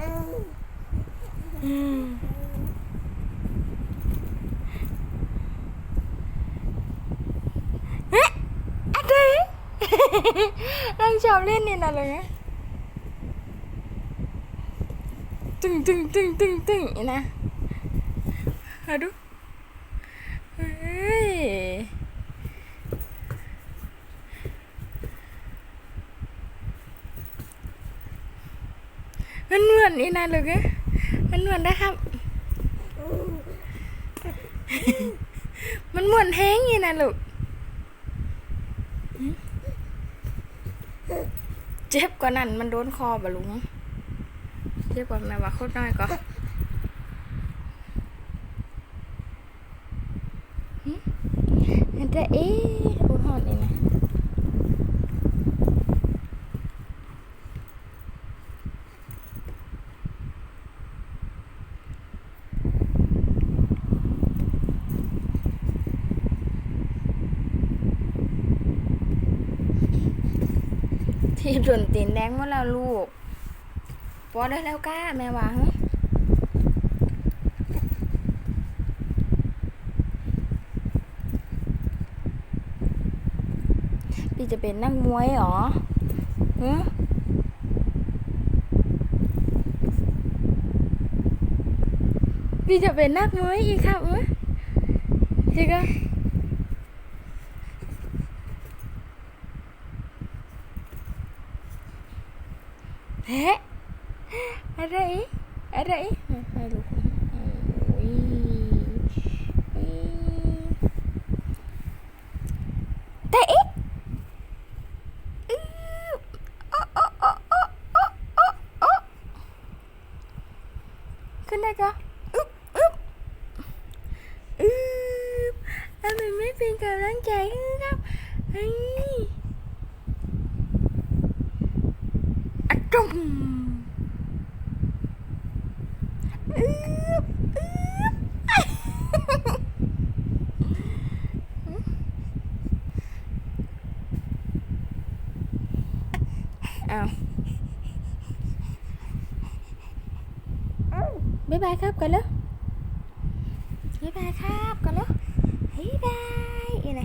นางชอบเล่นนี่นะเลยตึงตึงตึงตึงตึงนี่ะดูเฮ้ย มันเหมือนนี่นะลูกเอ้มันเหมือนได้ครับ มันเหมือนแห้งนี่นะลูกเจ็บกว่านั้นมันโดนคอบะลุงเจ็บกว่าแม่ว่าโคตรน้อยก็อันเดเอ๊ะอุหอนนี่นะ ที่โดนตีนแดงหมดแล้วลูกปอได้แล้วก้าแม่วาหึพี่จะเป็นนักมวยเหรอฮะพี่จะเป็นนักมวยอีกครับเอ้ยจริงอะ ada eh ada eh aduh Kenapa? Úp, úp. Úp. Mình mới phiên cầu lăn chạy không? Ấy. Trung à. Bye bye khắp cả lớp? Bye bye khắp cả lớp? Bye bye Vậy nè